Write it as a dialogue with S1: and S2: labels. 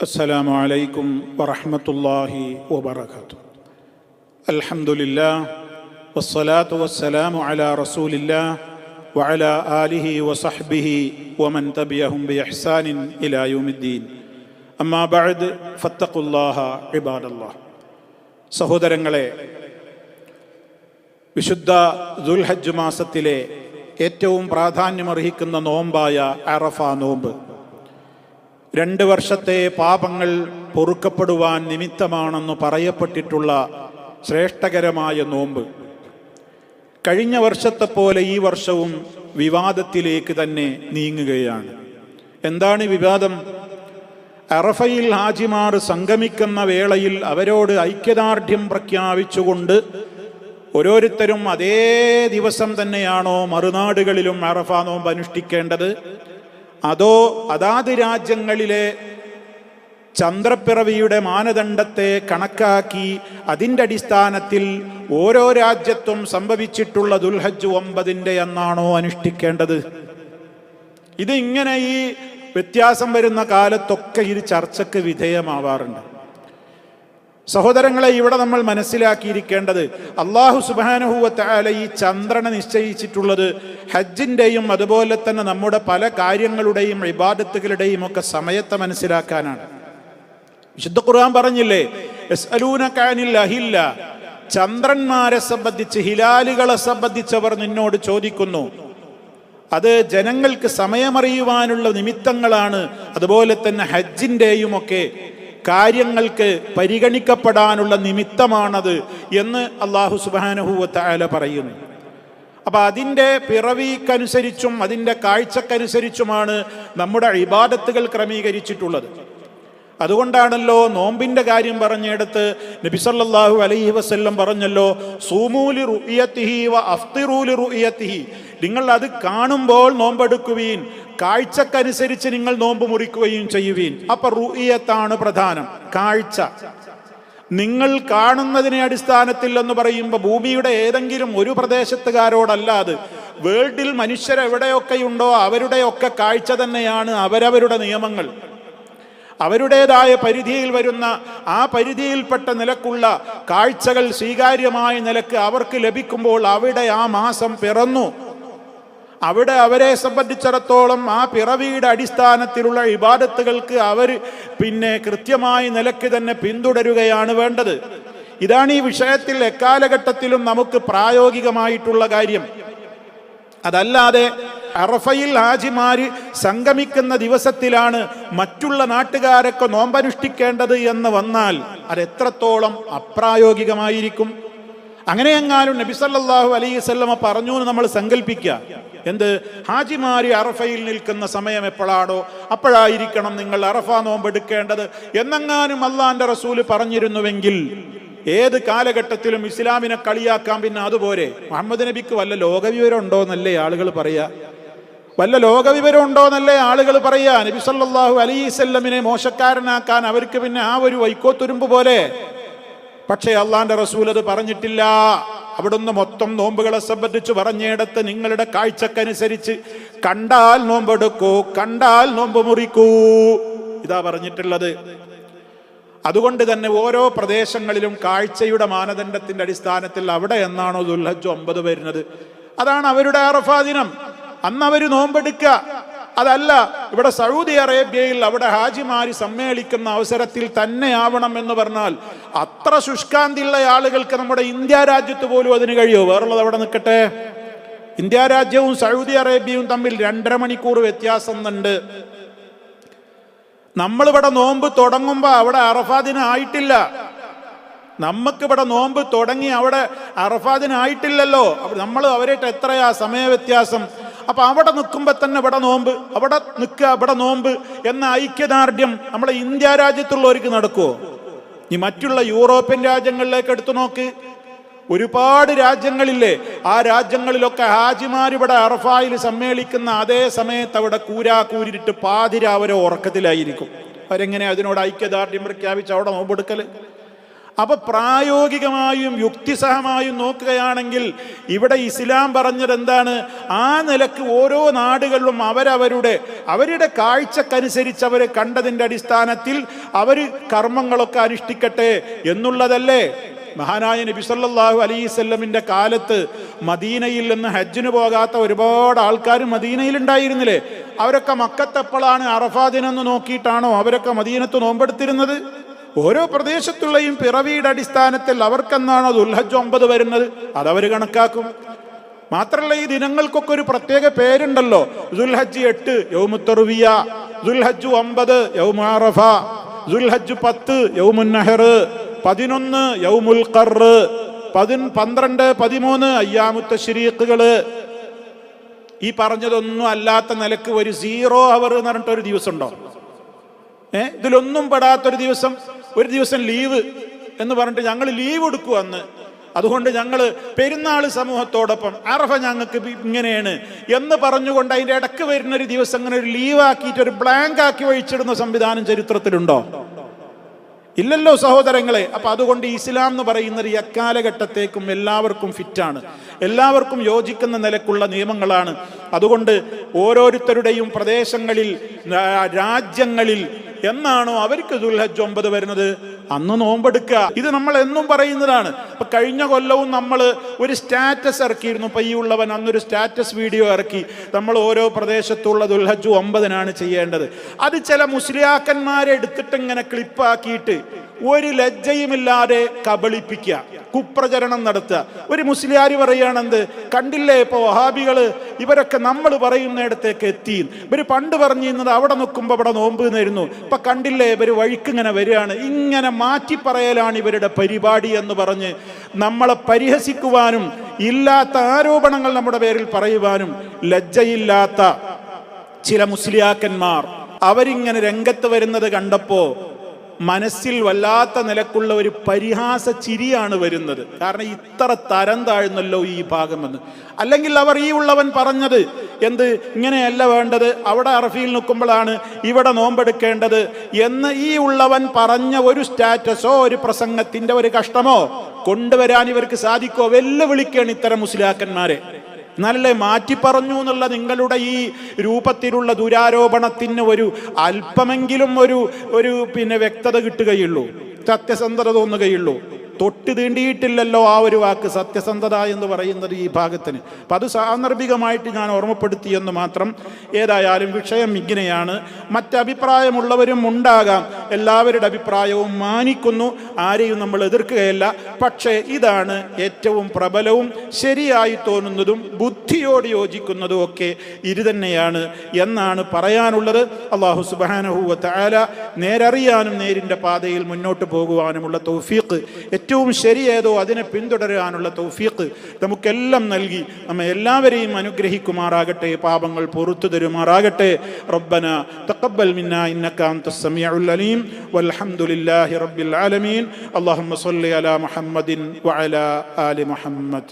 S1: السلام عليكم ورحمة الله وبركاته الحمد لله والصلاة والسلام على رسول الله وعلى آله وصحبه ومن تبعهم بإحسان إلى يوم الدين أما بعد فاتقوا الله عباد الله സഹോദരങ്ങളെ വിശുദ്ധ ദുൽഹജ്ജ് മാസത്തിലെ ഏറ്റവും പ്രാധാന്യമർഹിക്കുന്ന നോമ്പായ അറഫ നോമ്പ് രണ്ട് വർഷത്തെ പാപങ്ങൾ പൊറുക്കപ്പെടുവാൻ നിമിത്തമാണെന്ന് പറയപ്പെട്ടിട്ടുള്ള ശ്രേഷ്ഠകരമായ നോമ്പ്. കഴിഞ്ഞ വർഷത്തെ പോലെ ഈ വർഷവും വിവാദത്തിലേക്ക് തന്നെ നീങ്ങുകയാണ്. എന്താണ് വിവാദം? അറഫയിൽ ഹാജിമാർ സംഗമിക്കുന്ന വേളയിൽ അവരോട് ഐക്യദാർഢ്യം പ്രഖ്യാപിച്ചുകൊണ്ട് ഓരോരുത്തരും അതേ ദിവസം തന്നെയാണോ മറുനാടുകളിലും അറഫ നോമ്പ് അനുഷ്ഠിക്കേണ്ടത് അതോ അതാത് രാജ്യങ്ങളിലെ ചന്ദ്രപ്പിറവിയുടെ മാനദണ്ഡത്തെ കണക്കാക്കി അതിന്റെ അടിസ്ഥാനത്തിൽ ഓരോ രാജ്യത്തും സംഭവിച്ചിട്ടുള്ള ദുൽഹജ്ജ് ഒമ്പതിന്റെ എന്നാണോ അനുഷ്ഠിക്കേണ്ടത്? ഇത് ഇങ്ങനെ ഈ വ്യത്യാസം വരുന്ന കാലത്തൊക്കെ ഇത് ചർച്ചയ്ക്ക് വിധേയമാവാറുണ്ട്. സഹോദരങ്ങളെ ഇവിടെ നമ്മൾ മനസ്സിലാക്കിയിരിക്കേണ്ടത് അള്ളാഹു സുബാനുഹൂവത്തായ ഈ ചന്ദ്രനെ നിശ്ചയിച്ചിട്ടുള്ളത് ഹജ്ജിന്റെയും അതുപോലെ തന്നെ നമ്മുടെ പല കാര്യങ്ങളുടെയും ഇബാദത്തുകളുടെയും ഒക്കെ സമയത്തെ മനസ്സിലാക്കാനാണ്. വിശുദ്ധ ഖുർആൻ പറഞ്ഞില്ലേ അഹില്ല. ചന്ദ്രന്മാരെ സംബന്ധിച്ച് ഹിലാലുകളെ സംബന്ധിച്ചവർ നിന്നോട് ചോദിക്കുന്നു. അത് ജനങ്ങൾക്ക് സമയമറിയുവാനുള്ള നിമിത്തങ്ങളാണ്. അതുപോലെ തന്നെ ഹജ്ജിന്റെയും ഒക്കെ കാര്യങ്ങൾക്ക് പരിഗണിക്കപ്പെടാനുള്ള നിമിത്തമാണത് എന്ന് അള്ളാഹു സുബാനുഹൂവത്തായ പറയുന്നു. അപ്പൊ അതിന്റെ പിറവിക്കനുസരിച്ചും അതിന്റെ കാഴ്ചക്കനുസരിച്ചുമാണ് നമ്മുടെ ഇബാദത്തുകൾ ക്രമീകരിച്ചിട്ടുള്ളത്. അതുകൊണ്ടാണല്ലോ നോമ്പിന്റെ കാര്യം പറഞ്ഞെടുത്ത് നബിസല്ലാഹു അലൈഹി വസ്ല്ലം പറഞ്ഞല്ലോ സൂമൂലി റുയത്തിഹി വ അഫ്തിറൂലി റുയത്തിഹി നിങ്ങൾ അത് കാണുമ്പോൾ നോമ്പെടുക്കുവീൻ. കാഴ്ചക്കനുസരിച്ച് നിങ്ങൾ നോമ്പ് മുറിക്കുകയും ചെയ്യുവീൻ. അപ്പൊ റുഇയത്താണ് പ്രധാനം. കാഴ്ച. നിങ്ങൾ കാണുന്നതിനെ അടിസ്ഥാനത്തിൽ എന്ന് പറയുമ്പോൾ ഭൂമിയുടെ ഏതെങ്കിലും ഒരു പ്രദേശത്തുകാരോടല്ലാതെ വേൾഡിൽ മനുഷ്യരെവിടെയൊക്കെയുണ്ടോ അവരുടെയൊക്കെ കാഴ്ച തന്നെയാണ് അവരവരുടെ നിയമങ്ങൾ. അവരുടേതായ പരിധിയിൽ വരുന്ന ആ പരിധിയിൽപ്പെട്ട നിലക്കുള്ള കാഴ്ചകൾ സ്വീകാര്യമായ നിലയ്ക്ക് അവർക്ക് ലഭിക്കുമ്പോൾ അവിടെ ആ മാസം പിറന്നു. അവിടെ അവരെ സംബന്ധിച്ചിടത്തോളം ആ പിറവിയുടെ അടിസ്ഥാനത്തിലുള്ള ഇബാദത്തുകൾക്ക് അവർ പിന്നെ കൃത്യമായ നിലയ്ക്ക് തന്നെ പിന്തുടരുകയാണ് വേണ്ടത്. ഇതാണ് ഈ വിഷയത്തിൽ എക്കാലഘട്ടത്തിലും നമുക്ക് പ്രായോഗികമായിട്ടുള്ള കാര്യം. അതല്ലാതെ അറഫയിൽ ഹാജിമാര് സംഗമിക്കുന്ന ദിവസത്തിലാണ് മറ്റുള്ള നാട്ടുകാരൊക്കെ നോമ്പനുഷ്ഠിക്കേണ്ടത് എന്ന് വന്നാൽ അത് എത്രത്തോളം അപ്രായോഗികമായിരിക്കും? അങ്ങനെയെങ്ങാനും നബിസല്ലാഹു അലൈവല്ലമ പറഞ്ഞു എന്ന് നമ്മൾ സങ്കല്പിക്കുക എന്ത്? ഹാജിമാര് അറഫയിൽ നിൽക്കുന്ന സമയം എപ്പോഴാണോ? അപ്പോഴായിരിക്കണം നിങ്ങൾ അറഫ നോമ്പെടുക്കേണ്ടത് എന്നെങ്ങാനും അള്ളാന്റെ റസൂൽ പറഞ്ഞിരുന്നുവെങ്കിൽ ഏത് കാലഘട്ടത്തിലും ഇസ്ലാമിനെ കളിയാക്കാൻ പിന്നെ അതുപോലെ. മുഹമ്മദ് നബിക്ക് വല്ല ലോകവിവരം ഉണ്ടോ എന്നല്ലേ ആളുകൾ പറയാ? വല്ല ലോകവിവരം ഉണ്ടോ എന്നല്ലേ ആളുകൾ പറയാ? നബി സല്ലാഹു അലൈസല്ലമിനെ മോശക്കാരനാക്കാൻ അവർക്ക് പിന്നെ ആ ഒരു വൈക്കോത്തുരുമ്പ് പോലെ. പക്ഷേ അള്ളാന്റെ റസൂൽ അത് പറഞ്ഞിട്ടില്ല. അവിടുന്ന് മൊത്തം നോമ്പുകളെ സംബന്ധിച്ച് പറഞ്ഞിടത്ത് നിങ്ങളുടെ കാഴ്ചക്കനുസരിച്ച് കണ്ടാൽ നോമ്പെടുക്കൂ കണ്ടാൽ നോമ്പ് മുറിക്കൂ. ഇതാ പറഞ്ഞിട്ടുള്ളത്. അതുകൊണ്ട് തന്നെ ഓരോ പ്രദേശങ്ങളിലും കാഴ്ചയുടെ മാനദണ്ഡത്തിന്റെ അടിസ്ഥാനത്തിൽ അവിടെ എന്നാണോ ദുൽഹജ് ഒമ്പത് വരുന്നത്. അതാണ് അവരുടെ അറഫാ ദിനം. അന്ന് അവർ നോമ്പെടുക്കുക. അതല്ല ഇവിടെ സൗദി അറേബ്യയിൽ അവിടെ ഹാജിമാരി സമ്മേളിക്കുന്ന അവസരത്തിൽ തന്നെ ആവണം എന്ന് പറഞ്ഞാൽ അത്ര ശുഷ്കാന്തിയുള്ള ആളുകൾക്ക് നമ്മുടെ ഇന്ത്യ രാജ്യത്ത് പോലും അതിന് കഴിയുമോ വേറുള്ളത് അവിടെ നിൽക്കട്ടെ? ഇന്ത്യ രാജ്യവും സൗദി അറേബ്യയും തമ്മിൽ രണ്ടര മണിക്കൂർ വ്യത്യാസം ഉണ്ട് നമ്മളിവിടെ നോമ്പ് തുടങ്ങുമ്പോൾ അവിടെ അറഫാദിനായിട്ടില്ല നമുക്കിവിടെ നോമ്പ് തുടങ്ങി അവിടെ അറഫാദിനായിട്ടില്ലല്ലോ നമ്മൾ അവരായിട്ട് എത്രയാ സമയ വ്യത്യാസം അപ്പൊ അവിടെ നിൽക്കുമ്പോൾ തന്നെ ഇവിടെ നോമ്പ് അവിടെ നിൽക്കുക ഇവിടെ നോമ്പ് എന്ന ഐക്യദാർഢ്യം നമ്മളെ ഇന്ത്യ രാജ്യത്തുള്ളവർക്ക് നടക്കുമോ ഈ മറ്റുള്ള യൂറോപ്യൻ രാജ്യങ്ങളിലേക്ക് എടുത്തു നോക്ക്. ഒരുപാട് രാജ്യങ്ങളില്ലേ ആ രാജ്യങ്ങളിലൊക്കെ ഹാജിമാർ ഇവിടെ അറഫായിൽ സമ്മേളിക്കുന്ന അതേ സമയത്ത് അവിടെ കൂരാ കൂരിട്ട് പാതിര ഉറക്കത്തിലായിരിക്കും. അവരെങ്ങനെ അതിനോട് ഐക്യദാർഢ്യം പ്രഖ്യാപിച്ച് അവിടെ നോമ്പെടുക്കൽ? അപ്പൊ പ്രായോഗികമായും യുക്തിസഹമായും നോക്കുകയാണെങ്കിൽ ഇവിടെ ഇസ്ലാം പറഞ്ഞത് എന്താണ്? ആ നിലയ്ക്ക് ഓരോ നാടുകളിലും അവരവരുടെ അവരുടെ കാഴ്ചക്കനുസരിച്ച് അവരെ കണ്ടതിന്റെ അടിസ്ഥാനത്തിൽ അവർ കർമ്മങ്ങളൊക്കെ അനുഷ്ഠിക്കട്ടെ എന്നുള്ളതല്ലേ? മഹാനായ നബി സല്ലല്ലാഹു അലൈവല്ലമിന്റെ കാലത്ത് മദീനയിൽ നിന്ന് ഹജ്ജിന് പോകാത്ത ഒരുപാട് ആൾക്കാർ മദീനയിൽ ഉണ്ടായിരുന്നില്ലേ അവരൊക്കെ മക്കത്തെപ്പോഴാണ് അറഫാദിനെന്ന് നോക്കിയിട്ടാണോ അവരൊക്കെ മദീനത്ത് നോമ്പെടുത്തിരുന്നത്? ഓരോ പ്രദേശത്തുള്ളയും പിറവിയുടെ അടിസ്ഥാനത്തിൽ അവർക്കെന്നാണ് ദുൽഹജ് ഒമ്പത് വരുന്നത്. അതവർ കണക്കാക്കും. മാത്രമല്ല ഈ ദിനങ്ങൾക്കൊക്കെ ഒരു പ്രത്യേക പേരുണ്ടല്ലോ. ദുൽഹജ് എട്ട് യൗമുത്തറുവിയ ദുൽഹജ് ഒമ്പത് യൗമാറഫ. ദുൽഹജ് പത്ത് യൗമുന്നഹർ. പതിനൊന്ന് യൗമുൽ കറ് പതിൻ പന്ത്രണ്ട് പതിമൂന്ന് അയ്യാമുത്ത ശരീഖുകൾ ഈ പറഞ്ഞതൊന്നും അല്ലാത്ത നിലയ്ക്ക് ഒരു സീറോ അവർ എന്ന് പറഞ്ഞിട്ടൊരു ദിവസം ഉണ്ടോ ഏഹ് ഇതിലൊന്നും പെടാത്തൊരു ദിവസം. ഒരു ദിവസം ലീവ് എന്ന് പറഞ്ഞിട്ട് ഞങ്ങൾ ലീവ് എടുക്കുവന്ന് അതുകൊണ്ട് ഞങ്ങൾ പെരുന്നാൾ സമൂഹത്തോടൊപ്പം അറഫ ഞങ്ങൾക്ക് ഇങ്ങനെയാണ് എന്ന് പറഞ്ഞുകൊണ്ട് അതിന്റെ ഇടയ്ക്ക് വരുന്ന ഒരു ദിവസം അങ്ങനെ ഒരു ലീവാക്കിയിട്ട് ഒരു ബ്ലാങ്ക് ആക്കി വഹിച്ചിടുന്ന സംവിധാനം ചരിത്രത്തിലുണ്ടോ? ഇല്ലല്ലോ സഹോദരങ്ങളെ. അപ്പൊ അതുകൊണ്ട് ഇസ്ലാം എന്ന് പറയുന്നത് എക്കാലഘട്ടത്തേക്കും എല്ലാവർക്കും ഫിറ്റാണ്. എല്ലാവർക്കും യോജിക്കുന്ന നിലക്കുള്ള നിയമങ്ങളാണ്. അതുകൊണ്ട് ഓരോരുത്തരുടെയും പ്രദേശങ്ങളിൽ രാജ്യങ്ങളിൽ എന്നാണോ അവർക്ക് ദുൽഹജ് ഒമ്പത് വരുന്നത്? അന്ന് നോമ്പെടുക്കുക. ഇത് നമ്മൾ എന്നും പറയുന്നതാണ്. ഇപ്പൊ കഴിഞ്ഞ കൊല്ലവും നമ്മൾ ഒരു സ്റ്റാറ്റസ് ഇറക്കിയിരുന്നു. ഇപ്പൊ ഈ ഉള്ളവൻ അന്നൊരു സ്റ്റാറ്റസ് വീഡിയോ ഇറക്കി. നമ്മൾ ഓരോ പ്രദേശത്തുള്ള ദുൽഹജ് ഒമ്പതിനാണ് ചെയ്യേണ്ടത്. അത് ചില മുസ്ലിയാക്കന്മാരെ എടുത്തിട്ട് ഇങ്ങനെ ക്ലിപ്പാക്കിയിട്ട് ഒരു ലജ്ജയുമില്ലാതെ കബളിപ്പിക്കുക. കുപ്രചരണം നടത്തുക. ഒരു മുസ്ലിയാർ പറയുകയാണെന്ത്? കണ്ടില്ലേ ഇപ്പോൾ വഹാബികൾ ഇവരൊക്കെ നമ്മൾ പറയുന്നിടത്തേക്ക് എത്തി ഇവർ പണ്ട് പറഞ്ഞിരുന്നത് അവിടെ നിൽക്കുമ്പോൾ അവിടെ നോമ്പ് നേരുന്നു. ഇപ്പം കണ്ടില്ലേ ഇവർ വഴിക്കിങ്ങനെ വരികയാണ്. ഇങ്ങനെ മാറ്റി പറയലാണ് ഇവരുടെ പരിപാടി എന്ന് പറഞ്ഞ് നമ്മളെ പരിഹസിക്കുവാനും ഇല്ലാത്ത ആരോപണങ്ങൾ നമ്മുടെ പേരിൽ പറയുവാനും ലജ്ജയില്ലാത്ത ചില മുസ്ലിയാക്കന്മാർ അവരിങ്ങനെ രംഗത്ത് വരുന്നത് കണ്ടപ്പോ മനസ്സിൽ വല്ലാത്ത നിലക്കുള്ള ഒരു പരിഹാസ ചിരിയാണ് വരുന്നത്. കാരണം ഇത്ര തരം താഴ്ന്നല്ലോ ഈ ഭാഗമെന്ന്. അല്ലെങ്കിൽ അവർ ഈ ഉള്ളവൻ പറഞ്ഞത് എന്ത്? ഇങ്ങനെയല്ല വേണ്ടത്. അവിടെ അറഫിയിൽ നിൽക്കുമ്പോഴാണ് ഇവിടെ നോമ്പെടുക്കേണ്ടത് എന്ന് ഈ ഉള്ളവൻ പറഞ്ഞ ഒരു സ്റ്റാറ്റസോ ഒരു പ്രസംഗത്തിന്റെ ഒരു കഷ്ടമോ കൊണ്ടുവരാൻ ഇവർക്ക് സാധിക്കോ വെല്ലുവിളിക്കുകയാണ് ഇത്തരം മുസ്ലിയാക്കന്മാരെ എന്നാലല്ലേ മാറ്റി പറഞ്ഞു എന്നുള്ള നിങ്ങളുടെ ഈ രൂപത്തിലുള്ള ദുരാരോപണത്തിന് ഒരു അല്പമെങ്കിലും ഒരു ഒരു പിന്നെ വ്യക്തത കിട്ടുകയുള്ളൂ. സത്യസന്ധത തോന്നുകയുള്ളൂ. തൊട്ട് തീണ്ടിയിട്ടില്ലല്ലോ ആ ഒരു വാക്ക് സത്യസന്ധത എന്ന് പറയുന്നത് ഈ ഭാഗത്തിന്. അപ്പം അത് സാന്ദർഭികമായിട്ട് ഞാൻ ഓർമ്മപ്പെടുത്തിയെന്ന് മാത്രം ഏതായാലും വിഷയം ഇങ്ങനെയാണ്. മറ്റഭിപ്രായമുള്ളവരും ഉണ്ടാകാം. എല്ലാവരുടെ അഭിപ്രായവും മാനിക്കുന്നു. ആരെയും നമ്മൾ എതിർക്കുകയല്ല. പക്ഷേ ഇതാണ് ഏറ്റവും പ്രബലവും ശരിയായി തോന്നുന്നതും ബുദ്ധിയോട് യോജിക്കുന്നതും ഒക്കെ ഇത് തന്നെയാണ് എന്നാണ് പറയാനുള്ളത്. അള്ളാഹു സുബാനഹുവ താല നേരറിയാനും നേരിന്റെ പാതയിൽ മുന്നോട്ട് പോകുവാനുമുള്ള തൗഫീഖ്. ഏറ്റവും ശരിയേതോ അതിനെ പിന്തുടരാനുള്ള തൗഫീഖ് നമുക്കെല്ലാം നൽകി. നമ്മെ എല്ലാവരെയും അനുഗ്രഹിക്കുമാറാകട്ടെ പാപങ്ങൾ പൊറത്തു തരുമാറാകട്ടെ. റബ്ബന തഖബ്ബൽ മിന്ന ഇന്നക അൻത സമീഉൽ അലീം. വൽഹംദുലില്ലാഹി റബ്ബിൽ ആലമീൻ. അല്ലാഹുമ്മ സ്വല്ലി അലാ മുഹമ്മദിൻ വഅലാ ആലി മുഹമ്മദ്.